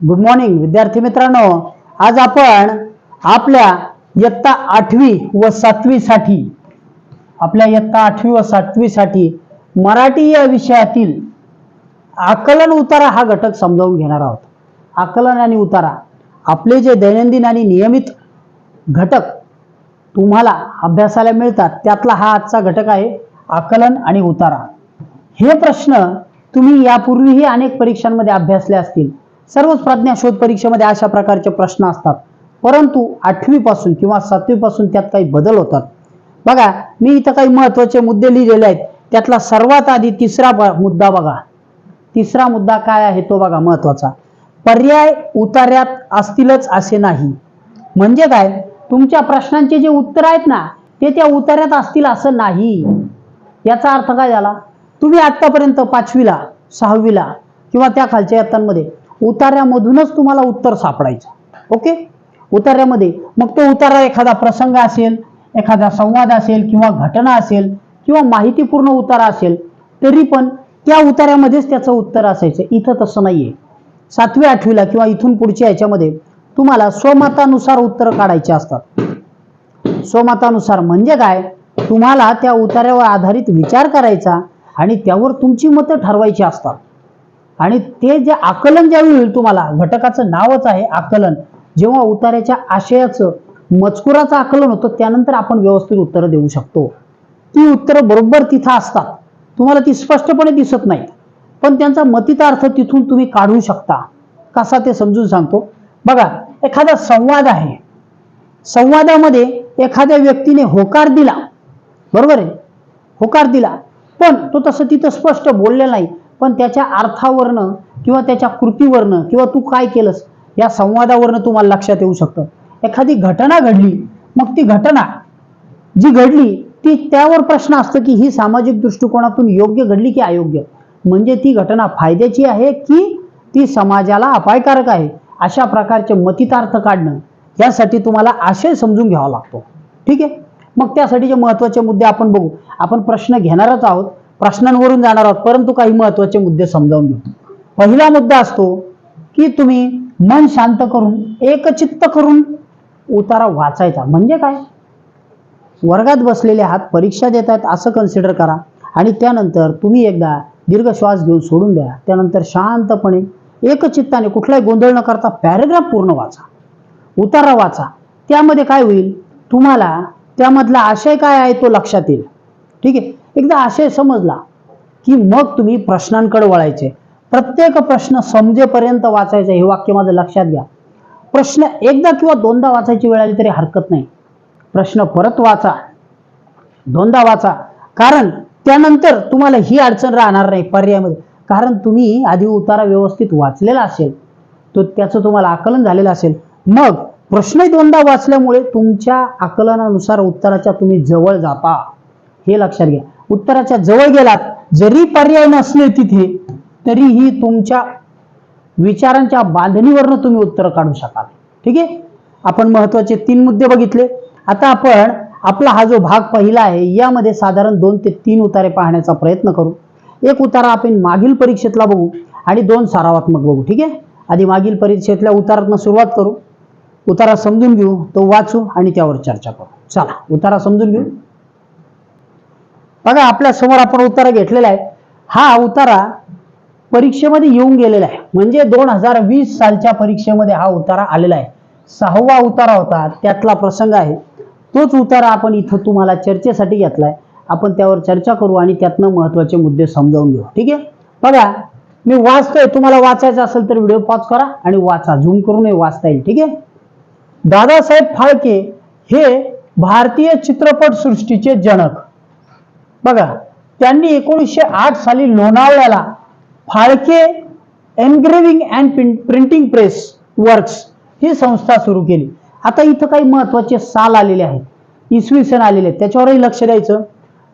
Good morning विद्यार्थी मित्रांनो. आज आपण आपल्या इयत्ता आठवी व सातवी साठी आपल्या इयत्ता आठवी व सातवी साठी मराठी या विषयातील आकलन उतारा हा घटक समजावून घेणार आहोत. आकलन आणि उतारा आपले जे दैनंदिन आणि नियमित घटक तुम्हाला अभ्यासाला मिळतात त्यातला हा आजचा घटक आहे आकलन आणि उतारा. हे प्रश्न तुम्ही यापूर्वीही अनेक परीक्षांमध्ये अभ्यासले असतील. सर्वच प्रज्ञा शोध परीक्षेमध्ये अशा प्रकारचे प्रश्न असतात. परंतु आठवीपासून किंवा सातवी पासून त्यात काही बदल होतात. बघा मी इथं काही महत्त्वाचे मुद्दे लिहिलेले आहेत. त्यातला सर्वात आधी तिसरा मुद्दा बघा. तिसरा मुद्दा काय आहे तो बघा महत्त्वाचा पर्याय उतार्यात असतीलच असे नाही. म्हणजे काय? तुमच्या प्रश्नांचे जे उत्तर आहेत ना ते त्या उतार्यात असतील असं नाही. याचा अर्थ काय झाला? तुम्ही आतापर्यंत पाचवीला सहावीला किंवा त्या खालच्या इयत्तांमध्ये उतार्यामधूनच तुम्हाला उत्तर सापडायचं. ओके उतार्यामध्ये मग तो उतारा एखादा प्रसंग असेल एखादा संवाद असेल किंवा घटना असेल किंवा माहितीपूर्ण उतारा असेल तरी पण त्या उतार्यामध्येच त्याचं उत्तर असायचं. इथं तसं नाहीये. सातवी आठवीला किंवा इथून पुढच्या याच्यामध्ये तुम्हाला स्वमतानुसार उत्तर काढायचे असतात. स्वमतानुसार म्हणजे काय? तुम्हाला त्या उतार्यावर आधारित विचार करायचा आणि त्यावर तुमची मतं ठरवायची असतात. आणि ते जे आकलन ज्यावेळी होईल तुम्हाला घटकाचं नावच आहे आकलन. जेव्हा उतार्याच्या आशयाचं मजकुराचं आकलन होतं त्यानंतर आपण व्यवस्थित उत्तरं देऊ शकतो. ती उत्तरं बरोबर तिथं असतात. तुम्हाला ती स्पष्टपणे दिसत नाही. पण त्यांचा मतीचा अर्थ तिथून तुम्ही काढू शकता. कसा ते समजून सांगतो. बघा एखादा संवाद आहे. संवादामध्ये एखाद्या व्यक्तीने होकार दिला. बरोबर आहे? होकार दिला. पण तो तसं तिथं स्पष्ट बोललेला नाही. पण त्याच्या अर्थावरनं किंवा त्याच्या कृतीवरनं किंवा तू काय केलंस या संवादावरनं तुम्हाला लक्षात येऊ शकतं. एखादी घटना घडली मग ती घटना जी घडली ती त्यावर प्रश्न असतो की ही सामाजिक दृष्टिकोनातून योग्य घडली की अयोग्य? म्हणजे ती घटना फायद्याची आहे की ती समाजाला अपायकारक आहे? अशा प्रकारचे मतितार्थ काढणं यासाठी तुम्हाला आशय समजून घ्यावा लागतो. ठीक आहे? मग त्यासाठीचे महत्त्वाचे मुद्दे आपण बघू. आपण प्रश्न घेणारच आहोत. प्रश्नांवरून जाणार आहोत. परंतु काही महत्त्वाचे मुद्दे समजावून घेऊ. पहिला मुद्दा असतो की तुम्ही मन शांत करून एकचित्त करून उतारा वाचायचा. म्हणजे काय? वर्गात बसलेले आहात परीक्षा देत आहेत असं कन्सिडर करा. आणि त्यानंतर तुम्ही एकदा दीर्घ श्वास घेऊन सोडून द्या. त्यानंतर शांतपणे एकचित्ताने कुठलाही गोंधळ न करता पॅरेग्राफ पूर्ण वाचा. उतारा वाचा. त्यामध्ये काय होईल? तुम्हाला त्यामधला आशय काय आहे तो लक्षात येईल. ठीक आहे? एकदा आशय समजला की मग तुम्ही प्रश्नांकडे वळायचे. प्रत्येक प्रश्न समजेपर्यंत वाचायचा हे वाक्य माझं लक्षात घ्या. प्रश्न एकदा किंवा दोनदा वाचायची वेळ आली तरी हरकत नाही. प्रश्न परत वाचा दोनदा वाचा. कारण त्यानंतर तुम्हाला ही अडचण राहणार नाही पर्यायामध्ये. कारण तुम्ही आधी उतारा व्यवस्थित वाचलेला असेल तो त्याचं तुम्हाला आकलन झालेलं असेल. मग प्रश्न दोनदा वाचल्यामुळे तुमच्या आकलनानुसार उत्तराच्या तुम्ही जवळ जाता. हे लक्षात घ्या. उत्तराच्या जवळ गेलात जरी पर्याय नसले तिथे तरीही तुमच्या विचारांच्या बांधणीवरनं तुम्ही उत्तर काढू शकाल. ठीक आहे? आपण महत्त्वाचे तीन मुद्दे बघितले. आता आपण आपला हा जो भाग पहिला आहे यामध्ये साधारण दोन ते तीन उतारे पाहण्याचा प्रयत्न करू. एक उतारा आपण मागील परीक्षेतला बघू आणि दोन सरावात्मक बघू. ठीक आहे? आधी मागील परीक्षेतल्या उतारातनं सुरुवात करू. उतारा समजून घेऊ तो वाचू आणि त्यावर चर्चा करू. चला उतारा समजून घेऊ. बघा आपल्यासमोर आपण उतारा घेतलेला आहे. हा उतारा परीक्षेमध्ये येऊन गेलेला आहे. म्हणजे दोन हजार वीस सालच्या परीक्षेमध्ये हा उतारा आलेला आहे. सहावा उतारा होता त्यातला प्रसंग आहे. तोच उतारा आपण इथं तुम्हाला चर्चेसाठी घेतलाय. आपण त्यावर चर्चा करू आणि त्यातनं महत्त्वाचे मुद्दे समजावून घेऊ. ठीक आहे? बघा मी वाचतोय. तुम्हाला वाचायचं असेल तर व्हिडिओ पॉज करा आणि वाचा. झूम करूनही वाचता येईल. ठीक आहे? दादासाहेब फाळके हे भारतीय चित्रपट सृष्टीचे जनक. बघा त्यांनी एकोणीसशे आठ साली लोणावळ्याला Phalke engraving and printing press works ही संस्था सुरू केली. आता इथं काही महत्त्वाचे साल आलेले आहेत. इसवी सन आलेले आहेत. त्याच्यावरही लक्ष द्यायचं.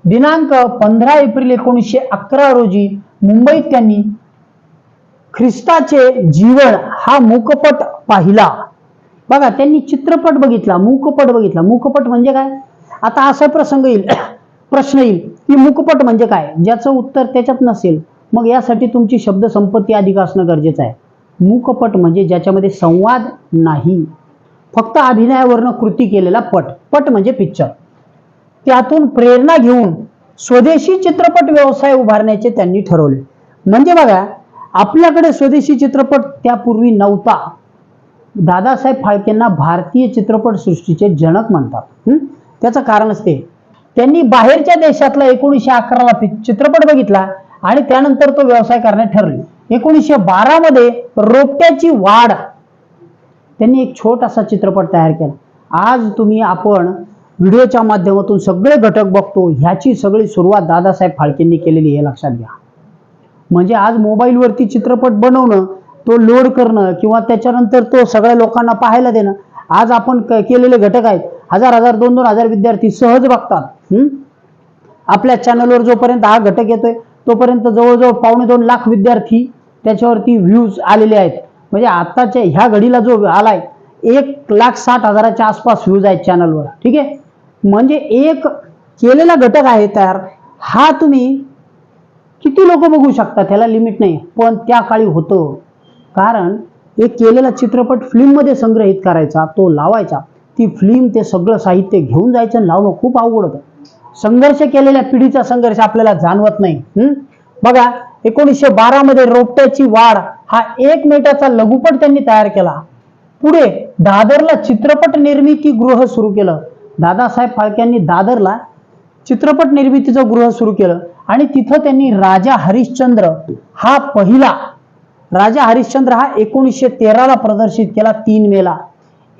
दिनांक पंधरा एप्रिल एकोणीसशे अकरा रोजी मुंबईत त्यांनी ख्रिस्ताचे जीवन हा मूकपट पाहिला. बघा त्यांनी चित्रपट बघितला मूकपट बघितला. मूकपट म्हणजे काय? आता असा प्रसंग येईल. प्रश्न येईल. की मुकपट म्हणजे काय? ज्याचं उत्तर त्याच्यात नसेल मग यासाठी तुमची शब्द संपत्ती अधिक असणं गरजेचं आहे. मुकपट म्हणजे ज्याच्यामध्ये संवाद नाही. फक्त अभिनयावरनं कृती केलेला पट. पट म्हणजे पिक्चर त्यातून प्रेरणा घेऊन स्वदेशी चित्रपट व्यवसाय उभारण्याचे त्यांनी ठरवले. म्हणजे बघा आपल्याकडे स्वदेशी चित्रपट त्यापूर्वी नव्हता. दादासाहेब फाळकेंना भारतीय चित्रपट सृष्टीचे जनक म्हणतात. त्याचं कारणच ते. त्यांनी बाहेरच्या देशातला एकोणीसशे अकराला चित्रपट बघितला आणि त्यानंतर तो व्यवसाय करण्यात ठरले. एकोणीसशे बारा मध्ये रोपट्याची वाढ. त्यांनी एक छोटासा चित्रपट तयार केला. आज तुम्ही आपण व्हिडिओच्या माध्यमातून सगळे घटक बघतो ह्याची सगळी सुरुवात दादासाहेब फाळकेंनी केलेली हे लक्षात घ्या. म्हणजे आज मोबाईलवरती चित्रपट बनवणं तो लोड करणं किंवा त्याच्यानंतर तो सगळ्या लोकांना पाहायला देणं आज आपण केलेले घटक आहेत. हजार हजार दोन दोन हजार विद्यार्थी सहज बघतात. आपल्या चॅनलवर जोपर्यंत हा घटक येतोय तोपर्यंत जवळजवळ पावणे दोन लाख विद्यार्थी त्याच्यावरती व्ह्यूज आलेले आहेत. म्हणजे आताच्या ह्या घडीला जो आलाय एक लाख साठ हजाराच्या आसपास व्ह्यूज आहेत चॅनलवर ठीक आहे? म्हणजे एक केलेला घटक आहे तयार. हा तुम्ही किती लोक बघू शकता? त्याला लिमिट नाही. पण त्या काळी होतं. कारण एक केलेला चित्रपट फिल्ममध्ये संग्रहित करायचा तो लावायचा. ती फिल्म ते सगळं साहित्य घेऊन जायचं आणि लावणं खूप अवघड होतं. संघर्ष केलेल्या पिढीचा संघर्ष आपल्याला जाणवत नाही. बघा एकोणीसशे बारा मध्ये रोपट्याची वाढ हा एक मिनिटाचा लघुपट त्यांनी तयार केला. पुढे दादरला चित्रपट निर्मिती गृह सुरू केलं. दादासाहेब फाळक्यांनी दादरला चित्रपट निर्मितीचं गृह सुरू केलं. आणि तिथं त्यांनी राजा हरिश्चंद्र हा पहिला राजा हरिश्चंद्र हा एकोणीसशे तेराला प्रदर्शित केला तीन मेला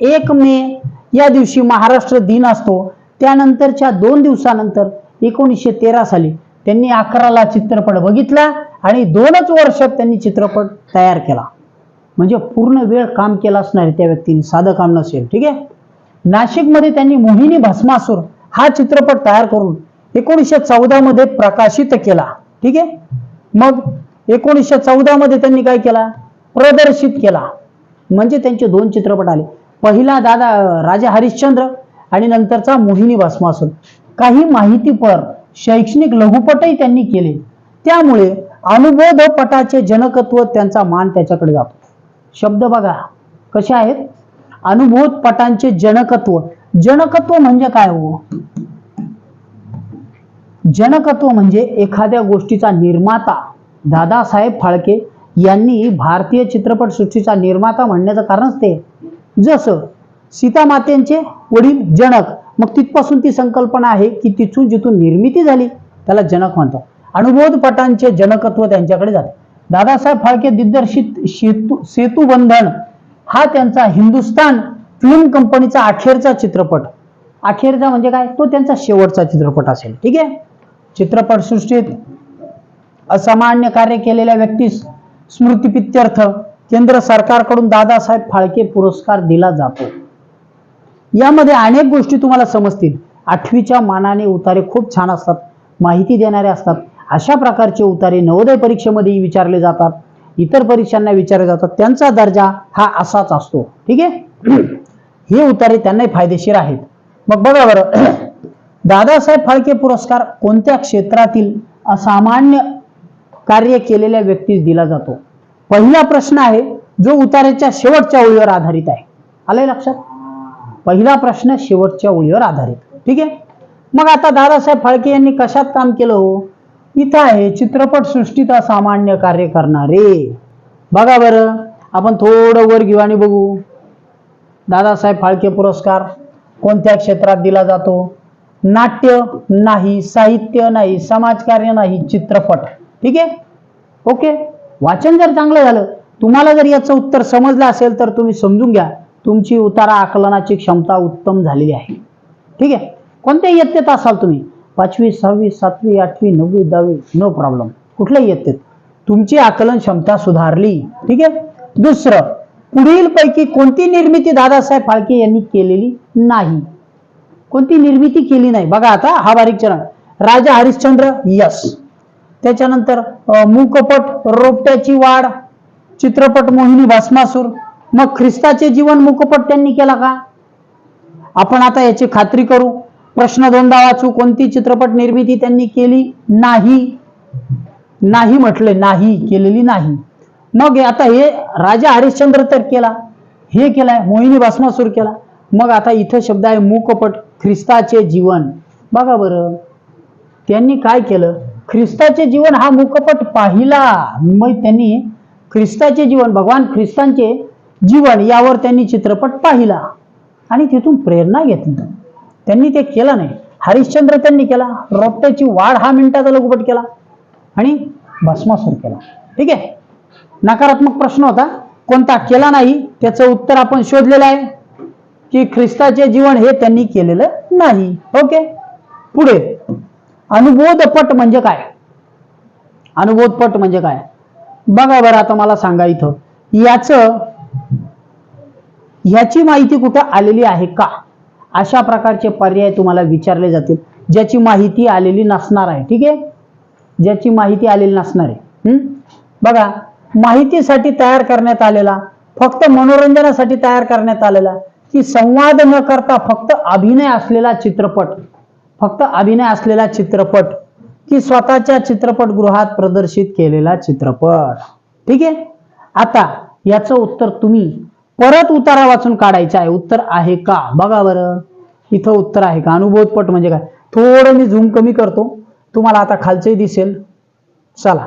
एक मे या दिवशी महाराष्ट्र दिन असतो. त्यानंतरच्या दोन दिवसानंतर एकोणीसशे तेरा साली त्यांनी अकराला चित्रपट बघितला आणि दोनच वर्षात त्यांनी चित्रपट तयार केला. म्हणजे पूर्ण वेळ काम केलं असणार त्या व्यक्तीने साधं काम नसेल ठीक आहे? नाशिकमध्ये त्यांनी मोहिनी भस्मासूर हा चित्रपट तयार करून एकोणीसशे चौदा मध्ये प्रकाशित केला ठीक आहे? मग एकोणीसशे चौदा मध्ये त्यांनी काय केला? प्रदर्शित केला. म्हणजे त्यांचे दोन चित्रपट आले. पहिला दादा राजा हरिश्चंद्र आणि नंतरचा मोहिनी भस्मासूर. काही माहितीपर शैक्षणिक लघुपटही त्यांनी केले. त्यामुळे अनुबोधपटाचे जनकत्व त्यांचा मान त्याच्याकडे जातो. शब्द बघा कसे आहेत? अनुभूतपटांचे जनकत्व. जनकत्व म्हणजे काय हो? जनकत्व म्हणजे एखाद्या गोष्टीचा निर्माता. दादासाहेब फाळके यांनी भारतीय चित्रपट सृष्टीचा निर्माता म्हणण्याचं कारणच ते. जसं सीतामातेंचे वडील जनक मग तिथपासून ती संकल्पना आहे की तिथून जिथून निर्मिती झाली त्याला जनक म्हणतात. अनुभवपटांचे जनकत्व त्यांच्याकडे जाते दादासाहेब फाळके दिग्दर्शित सेतू सेतुबंधन हा त्यांचा हिंदुस्तान फिल्म कंपनीचा अखेरचा चित्रपट. अखेरचा म्हणजे काय? तो त्यांचा शेवटचा चित्रपट असेल. ठीक आहे? चित्रपटसृष्टीत असामान्य कार्य केलेल्या व्यक्तीस स्मृतिपित्यर्थ केंद्र सरकारकडून दादासाहेब फाळके पुरस्कार दिला जातो. यामध्ये अनेक गोष्टी तुम्हाला समजतील. आठवीच्या मानाने उतारे खूप छान असतात. माहिती देणारे असतात. अशा प्रकारचे उतारे नवोदय परीक्षेमध्येही विचारले जातात. इतर परीक्षांना विचारले जातात. त्यांचा दर्जा हा असाच असतो. ठीक आहे? हे उतारे त्यांनाही फायदेशीर आहेत. मग बघा बरं. दादासाहेब फाळके पुरस्कार कोणत्या क्षेत्रातील असामान्य कार्य केलेल्या व्यक्तीस दिला जातो. पहिला प्रश्न आहे जो उतार्याच्या शेवटच्या ओळीवर आधारित आहे. आलंय लक्षात? पहिला प्रश्न शेवटच्या ओळीवर आधारित. ठीक आहे? मग आता दादासाहेब फाळके यांनी कशात काम केलं हो? इथं आहे चित्रपट सृष्टीत असामान्य कार्य करणारे. बघा बरं आपण थोडं वर घेऊ आणि बघू. दादासाहेब फाळके पुरस्कार कोणत्या क्षेत्रात दिला जातो? नाट्य नाही साहित्य नाही समाजकार्य नाही चित्रपट. ठीक आहे? ओके? वाचन जर चांगलं झालं तुम्हाला जर याचं उत्तर समजलं असेल तर तुम्ही समजून घ्या. तुमची उतारा आकलनाची क्षमता उत्तम झालेली आहे. ठीक आहे? कोणत्या इयत्तेत असाल तुम्ही पाचवी सहावी सातवी आठवी नववी दहावी नो प्रॉब्लेम. कुठल्याही इयत्तेत. तुमची आकलन क्षमता सुधारली. ठीक आहे? दुसरं पुढील पैकी कोणती निर्मिती दादासाहेब फाळके यांनी केलेली नाही? कोणती निर्मिती केली नाही? बघा आता हा बारीक चरण. राजा हरिश्चंद्र यस त्याच्यानंतर मूकपट रोपट्याची वाढ चित्रपट मोहिनी भस्मासूर. मग ख्रिस्ताचे जीवन मूकपट त्यांनी केला का? आपण आता याची खात्री करू. प्रश्न दोनदा वाचू. कोणती चित्रपट निर्मिती त्यांनी केली? नाही. नाही म्हटले नाही केलेली नाही. मग आता हे राजा हरिश्चंद्र तर केला. हे केलाय मोहिनी भस्मासूर केला. मग आता इथं शब्द आहे मूकपट ख्रिस्ताचे जीवन. बघा बरं. त्यांनी काय केलं? ख्रिस्ताचे जीवन हा मुखपट पाहिला. मग त्यांनी ख्रिस्ताचे जीवन भगवान ख्रिस्तांचे जीवन यावर त्यांनी चित्रपट पाहिला. आणि तिथून प्रेरणा घेतली त्यांनी ते केलं नाही. हरिश्चंद्र त्यांनी केला. रोपट्याची वाढ हा मिनिटाचा लघुपट केला. आणि भस्मासूर केला. ठीक आहे? नकारात्मक प्रश्न होता. कोणता केला नाही त्याचं उत्तर आपण शोधलेलं आहे. की ख्रिस्ताचे जीवन हे त्यांनी केलेलं नाही. ओके? पुढे. अनुबोधपट म्हणजे काय? अनुबोधपट म्हणजे काय? बघा बरं आता मला सांगा इथं. याच ह्याची माहिती कुठं आलेली आहे का? अशा प्रकारचे पर्याय तुम्हाला विचारले जातील. ज्याची माहिती आलेली नसणार आहे ठीक आहे? ज्याची माहिती आलेली नसणार आहे. हम्म? बघा माहितीसाठी तयार करण्यात आलेला फक्त मनोरंजनासाठी तयार करण्यात आलेला की संवाद न करता फक्त अभिनय असलेला चित्रपट फक्त अभिनय असलेला चित्रपट की स्वतःच्या चित्रपटगृहात प्रदर्शित केलेला चित्रपट. ठीक आहे? आता याचं उत्तर तुम्ही परत उतारा वाचून काढायचं आहे. उत्तर आहे का? बघा बरं. इथं उत्तर आहे का? अनुभवपट म्हणजे काय? थोडं मी झूम कमी करतो. तुम्हाला आता खालचंही दिसेल. चला.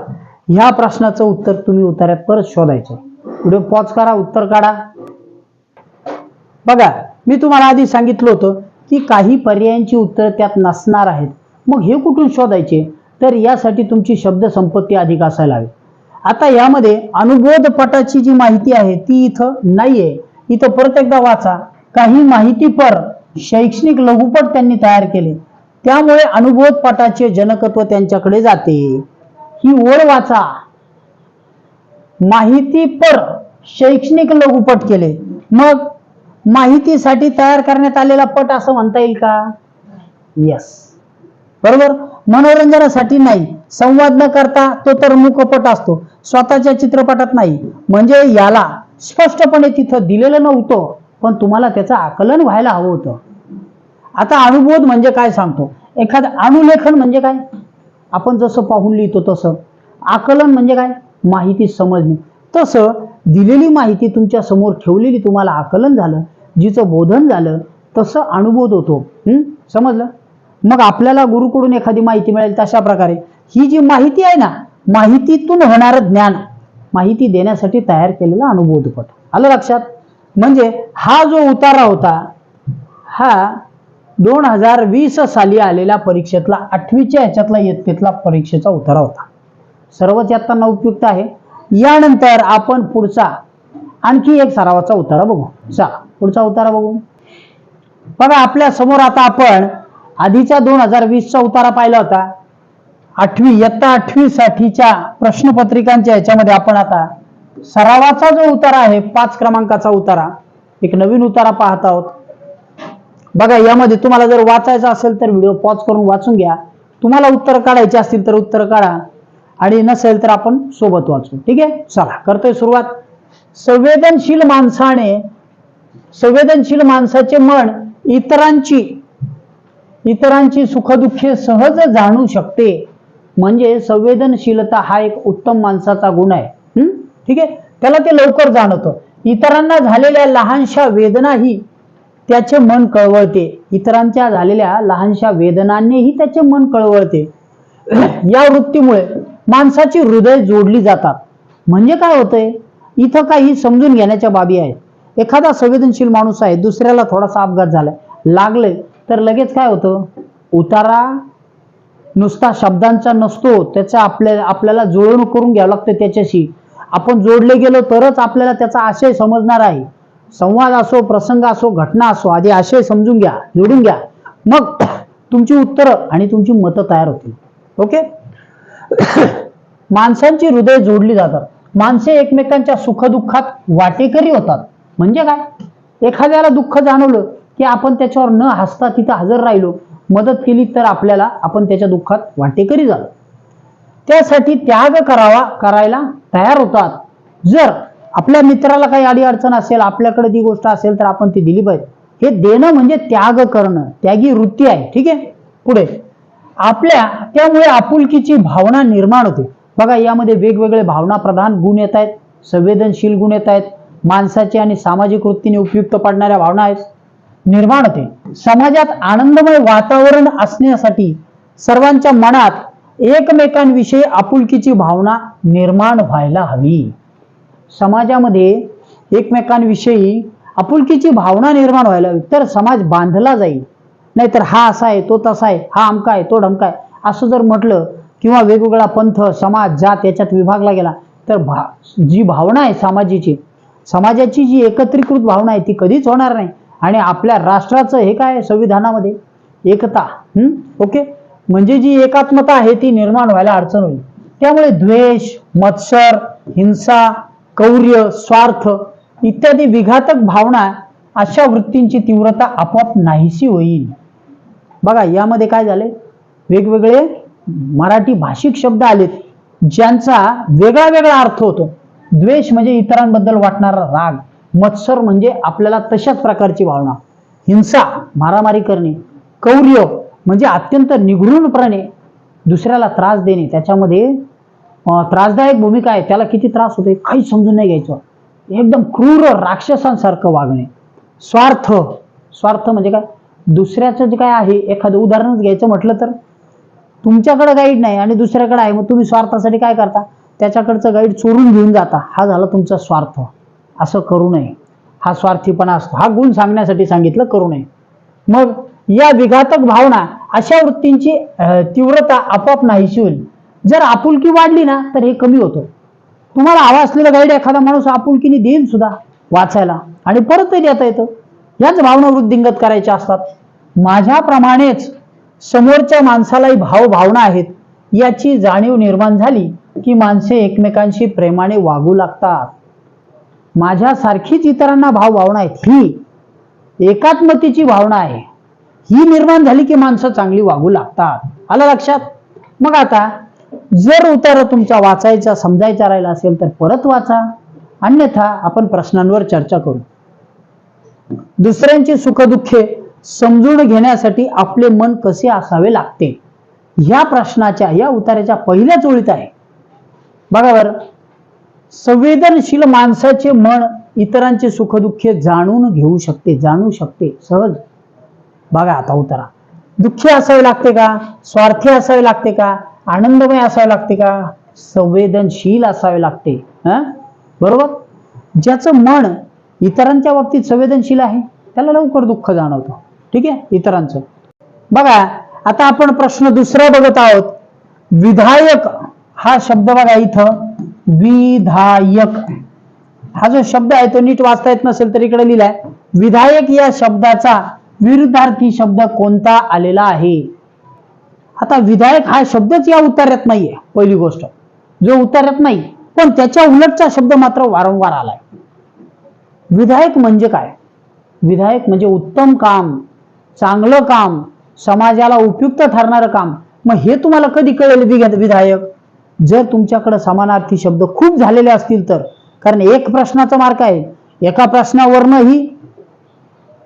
ह्या प्रश्नाचं उत्तर तुम्ही उतार्यात परत शोधायचं व्हिडिओ पॉज करा उत्तर काढा. बघा मी तुम्हाला आधी सांगितलं होतं की काही पर्यायांची उत्तर त्यात नसणार आहेत. मग हे कुठून शोधायचे? तर यासाठी तुमची शब्द संपत्ती अधिक असायला हवी. आता यामध्ये अनुबोध पटाची जी माहिती आहे ती इथं नाहीये. इथं परत एकदा वाचा. काही माहितीपर शैक्षणिक लघुपट त्यांनी तयार केले. त्यामुळे अनुबोधपटाचे जनकत्व त्यांच्याकडे जाते. ही ओळ वाचा. माहितीपर शैक्षणिक लघुपट केले. मग माहितीसाठी तयार करण्यात आलेला पट असं म्हणता येईल का? येस बरोबर? मनोरंजनासाठी नाही. संवाद न करता तो तर मुखपट असतो. स्वतःच्या चित्रपटात नाही. म्हणजे याला स्पष्टपणे तिथं दिलेलं नव्हतं पण तुम्हाला त्याचं आकलन व्हायला हवं होतं. आता अनुभोध म्हणजे काय सांगतो? एखादं अनुलेखन म्हणजे काय? आपण जसं पाहून लिहितो तसं. आकलन म्हणजे काय? माहिती समजणे. तसं दिलेली माहिती तुमच्यासमोर ठेवलेली तुम्हाला आकलन झालं जिचं बोधन झालं तसं अनुभव होतो. समजलं? मग आपल्याला गुरुकडून एखादी माहिती मिळेल तशा प्रकारे. ही जी माहिती आहे ना माहितीतून होणारं ज्ञान माहिती देण्यासाठी तयार केलेला अनुभवपट आलं लक्षात? म्हणजे हा जो उतारा होता हा दोन हजार वीस साली आलेल्या परीक्षेतला आठवीच्या ह्याच्यातला इयत्तेतला परीक्षेचा उतारा होता. सर्वच यातना उपयुक्त आहे. यानंतर आपण पुढचा आणखी एक सरावाचा उतारा बघू. चला पुढचा उतारा बघू. बघा आपल्यासमोर आता आपण आधीच्या दोन हजार वीसचा उतारा पाहिला होता. आठवी इयत्ता आठवी साठीच्या प्रश्नपत्रिकांच्या ह्याच्यामध्ये आपण आता सरावाचा जो उतारा आहे पाच क्रमांकाचा उतारा एक नवीन उतारा पाहत आहोत. बघा यामध्ये तुम्हाला जर वाचायचा असेल तर व्हिडिओ पॉज करून वाचून घ्या. तुम्हाला उत्तर काढायचे असतील तर उत्तर काढा. आणि नसेल तर आपण सोबत वाचू. ठीक आहे? चला करतोय सुरुवात. संवेदनशील माणसाने संवेदनशील माणसाचे मन इतरांची इतरांची सुखदुःखे सहज जाणू शकते. म्हणजे संवेदनशीलता हा एक उत्तम माणसाचा गुण आहे. हम्म? ठीक आहे? त्याला ते लवकर जाणवतं. इतरांना झालेल्या लहानशा वेदनाही त्याचे मन कळवळते. इतरांच्या झालेल्या लहानशा वेदनांनीही त्याचे मन कळवळते. या वृत्तीमुळे माणसाची हृदय जोडली जातात. म्हणजे काय होतंय? इथं काही समजून घेण्याच्या बाबी आहेत. एखादा संवेदनशील माणूस आहे दुसऱ्याला थोडासा अपघात झालाय लागले तर लगेच काय होतं? उतारा नुसता शब्दांचा नसतो. त्याचा आपल्या आपल्याला जुळवणूक करून घ्यावं लागतं त्याच्याशी. आपण जोडले गेलो तरच आपल्याला त्याचा आशय समजणार आहे. संवाद असो प्रसंग असो घटना असो आधी आशय समजून घ्या जोडून घ्या. मग तुमची उत्तरं आणि तुमची मतं तयार होतील. ओके? माणसांची हृदय जोडली जातात. माणसे एकमेकांच्या सुखदुःखात वाटेकरी होतात. म्हणजे काय? एखाद्याला दुःख जाणवलं की आपण त्याच्यावर न हसता तिथं हजर राहिलो मदत केली तर आपल्याला आपण त्याच्या दुःखात वाटेकरी झालो. त्यासाठी त्याग करावा करायला तयार होतात. जर आपल्या मित्राला काही अडी अडचण असेल आपल्याकडे ती गोष्ट असेल तर आपण ती दिली पाहिजे. हे देणं म्हणजे त्याग करणं. त्यागी वृत्ती आहे. ठीक आहे? पुढे. आपल्या त्यामुळे आपुलकीची भावना निर्माण होते. बघा यामध्ये वेगवेगळे भावना प्रधान गुण येत आहेत संवेदनशील गुण येत आहेत माणसाची आणि सामाजिक वृत्तीने उपयुक्त पडणाऱ्या भावना आहेत निर्माण होते. समाजात आनंदमय वातावरण असण्यासाठी सर्वांच्या मनात एकमेकांविषयी आपुलकीची भावना निर्माण व्हायला हवी. समाजामध्ये एकमेकांविषयी आपुलकीची भावना निर्माण व्हायला हवी. तर समाज बांधला जाईल. नाहीतर हा असा आहे तो तसा आहे हा अमका आहे तो ढमका आहे. असं जर म्हटलं किंवा वेगवेगळा पंथ समाज जात याच्यात विभागला गेला तर भा जी भावना आहे समाजाची समाजाची जी एकत्रीकृत भावना आहे ती कधीच होणार नाही. आणि आपल्या राष्ट्राचं हे काय संविधानामध्ये? एकता ओके? म्हणजे जी एकात्मता आहे ती निर्माण व्हायला अडचण होईल. त्यामुळे द्वेष मत्सर हिंसा कौर्य स्वार्थ इत्यादी विघातक भावना अशा वृत्तींची तीव्रता आपोआप नाहीशी होईल. बघा यामध्ये काय झाले वेगवेगळे मराठी भाषिक शब्द आलेत ज्यांचा वेगळा वेगळा अर्थ होतो. द्वेष म्हणजे इतरांबद्दल वाटणारा राग मत्सर म्हणजे आपल्याला तशाच प्रकारची भावना हिंसा मारामारी करणे कौर्य म्हणजे अत्यंत निघृणपणे दुसऱ्याला त्रास देणे. त्याच्यामध्ये त्रासदायक भूमिका आहे. त्याला किती त्रास होतोय? काही समजून नाही घ्यायचं. एकदम क्रूर राक्षसांसारखं वागणे. स्वार्थ. स्वार्थ म्हणजे काय? दुसऱ्याचं जे काय आहे एखादं उदाहरणच घ्यायचं म्हटलं तर? तुमच्याकडे गाईड नाही आणि दुसऱ्याकडे आहे मग तुम्ही स्वार्थासाठी काय करता? त्याच्याकडचं गाईड चोरून घेऊन जाता. हा झाला तुमचा स्वार्थ. असं करू नये. हा स्वार्थीपणा असतो. हा गुण सांगण्यासाठी सांगितलं करू नये. मग या विघातक भावना अशा वृत्तींची तीव्रता आपोआप नाहीशी होईल. जर आपुलकी वाढली ना तर हे कमी होतं. तुम्हाला हवा असलेला गाईड एखादा माणूस आपुलकीने देईल सुद्धा वाचायला. आणि परतही देता येतं. याच भावना वृद्धिंगत करायच्या असतात. माझ्याप्रमाणेच समोरच्या माणसालाही भाव भावना आहेत. याची जाणीव निर्माण झाली की माणसे एकमेकांशी प्रेमाने वागू लागतात. माझ्यासारखीच इतरांना भाव भावना आहेत. ही एकात्मतेची भावना आहे. ही निर्माण झाली की माणसं चांगली वागू लागतात. आलं लक्षात? मग आता जर उतारा तुमच्या वाचायचा समजायचा राहिला असेल तर परत वाचा. अन्यथा आपण प्रश्नांवर चर्चा करू. दुसऱ्यांची सुखदुःखे समजून घेण्यासाठी आपले मन कसे असावे लागते? ह्या प्रश्नाच्या या उतार्याच्या पहिल्याच ओळीत आहे. बघा बरं. संवेदनशील माणसाचे मन इतरांचे सुखदुःखे जाणून घेऊ शकते जाणू शकते. सहज. बघा आता उतारा. दुःखी असावे लागते का? स्वार्थी असावे लागते का? आनंदमय असावे लागते का? संवेदनशील असावे लागते. हा? बरोबर? ज्याचं मन इतरांच्या बाबतीत संवेदनशील आहे त्याला लवकर दुःख जाणवतं. ठीक आहे? इतरांचं. बघा आता आपण प्रश्न दुसरा बघत आहोत. विधायक हा शब्द बघा इथं. विधायक. हा जो शब्द आहे तो नीट वाचता येत नसेल तर इकडे लिहिलाय. विधायक या शब्दाचा विरुद्धार्थी शब्द कोणता आलेला आहे? आता विधायक हा शब्दच या उत्तरात नाहीये पहिली गोष्ट. जो उत्तरात नाही पण त्याच्या उलटचा शब्द मात्र वारंवार आलाय. विधायक म्हणजे काय? विधायक म्हणजे उत्तम काम चांगलं काम समाजाला उपयुक्त ठरणारं काम. मग हे तुम्हाला कधी कळेल विधायक? जर तुमच्याकडे समानार्थी शब्द खूप झालेले असतील तर. कारण एक प्रश्नाचा मार्क आहे. एका प्रश्नावरनंही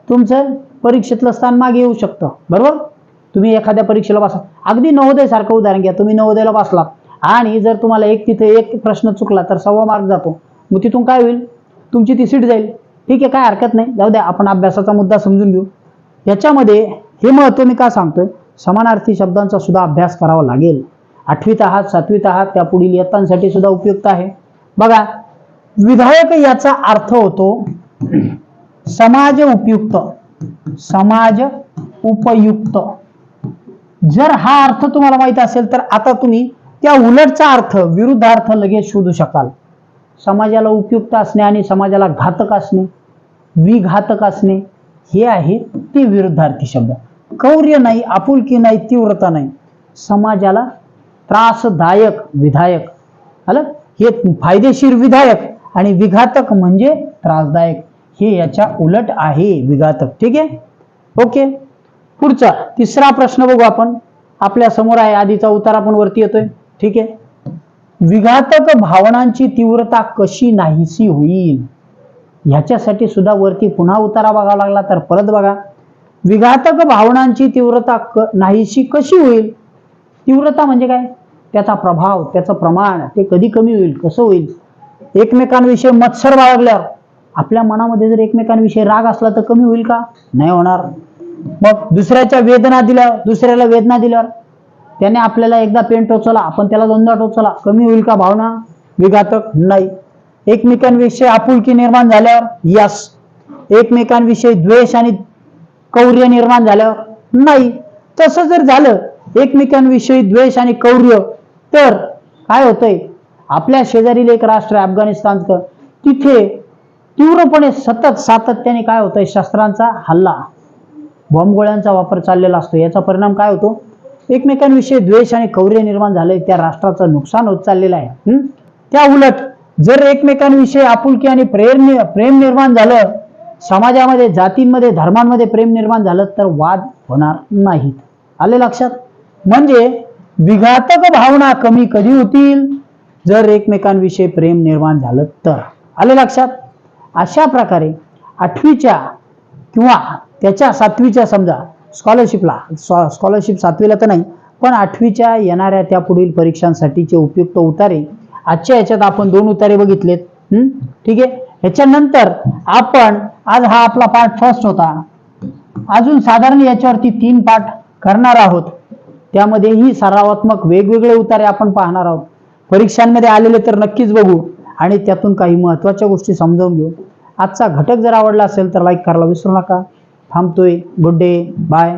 तुमचं परीक्षेतलं स्थान मागे येऊ शकतं. बरोबर? तुम्ही एखाद्या परीक्षेला बसा. अगदी नवोदय सारखं उदाहरण घ्या. तुम्ही नवोदयला बसला आणि जर तुम्हाला एक तिथे एक प्रश्न चुकला तर सव्वा मार्क जातो. मग तिथून काय होईल? तुमची ती सीट जाईल. ठीक आहे काय हरकत नाही. जाऊ द्या आपण अभ्यासाचा मुद्दा समजून घेऊ. याच्यामध्ये हे महत्त्व मी का सांगतोय? समानार्थी शब्दांचा सुद्धा अभ्यास करावा लागेल. आठवीत आहात सातवीत आहात त्या पुढील इयत्तांसाठी सुद्धा उपयुक्त आहे. बघा विधायक याचा अर्थ होतो समाज उपयुक्त. समाज उपयुक्त. जर हा अर्थ तुम्हाला माहीत असेल तर आता तुम्ही त्या उलटचा अर्थ विरुद्धार्थ लगेच शोधू शकाल. समाजाला उपयुक्त असणे आणि समाजाला घातक असणे विघातक असणे हे आहे ते विरुद्धार्थी शब्द. कौर्य नाही आपुलकी नाही तीव्रता नाही. समाजाला त्रासदायक विधायक आलं हे फायदेशीर विधायक आणि विघातक म्हणजे त्रासदायक. हे याच्या उलट आहे विघातक ठीक आहे? ओके. पुढचा तिसरा प्रश्न बघू आपण. आपल्यासमोर आहे आधीचा उतार आपण वरती येतोय ठीक आहे? विघातक भावनांची तीव्रता कशी नाहीशी होईल? ह्याच्यासाठी सुद्धा वरती पुन्हा उतारा बघावा लागला तर परत बघा. विघातक भावनांची तीव्रता क नाहीशी कशी होईल? तीव्रता म्हणजे काय? त्याचा प्रभाव त्याचं प्रमाण ते कधी कमी होईल कसं होईल? एकमेकांविषयी मत्सर बाळगल्यावर आपल्या मनामध्ये जर एकमेकांविषयी राग असला तर कमी होईल का? नाही होणार. मग दुसऱ्याच्या वेदना दिल्यावर दुसऱ्याला वेदना दिल्यावर त्याने आपल्याला एकदा पेन टोचला आपण त्याला दोनदा टोचला कमी होईल का भावना? विघातक नाही. एकमेकांविषयी आपुलकी निर्माण झाल्यावर यस एकमेकांविषयी द्वेष आणि कौर्य निर्माण झाल्यावर नाही. तसं जर झालं एकमेकांविषयी द्वेष आणि कौर्य तर काय होतंय? आपल्या शेजारील एक राष्ट्र आहे अफगाणिस्तानचं. तिथे तीव्रपणे सतत सातत्याने काय होतंय? शस्त्रांचा हल्ला. बॉम्बगोळ्यांचा वापर चाललेला असतो. याचा परिणाम काय होतो? एकमेकांविषयी द्वेष आणि कौर्य निर्माण झालंय त्या राष्ट्राचं नुकसान होत चाललेलं आहे. त्या उलट जर एकमेकांविषयी आपुलकी आणि प्रेम प्रेम निर्माण झालं समाजामध्ये जातींमध्ये धर्मांमध्ये प्रेम निर्माण झालं तर वाद होणार नाहीत. आले लक्षात? म्हणजे विघातक भावना कमी कधी होतील? जर एकमेकांविषयी प्रेम निर्माण झालं तर. आले लक्षात? अशा प्रकारे आठवीच्या किंवा त्याच्या सातवीच्या समजा स्कॉलरशिपला. स्कॉलरशिप सातवीला तर नाही पण आठवीच्या येणाऱ्या त्या पुढील परीक्षांसाठीचे उपयुक्त उतारे आजच्या याच्यात आपण दोन उतारे बघितलेत. ठीक आहे? ह्याच्यानंतर आपण आज हा आपला पार्ट फर्स्ट होता. अजून साधारण याच्यावरती तीन पाठ करणार आहोत. त्यामध्येही सरावात्मक वेगवेगळे उतारे आपण पाहणार आहोत. परीक्षांमध्ये आलेले तर नक्कीच बघू आणि त्यातून काही महत्त्वाच्या गोष्टी समजावून घेऊ. आजचा घटक जर आवडला असेल तर लाईक करायला विसरू नका. থামতোই গুড ডে বাই।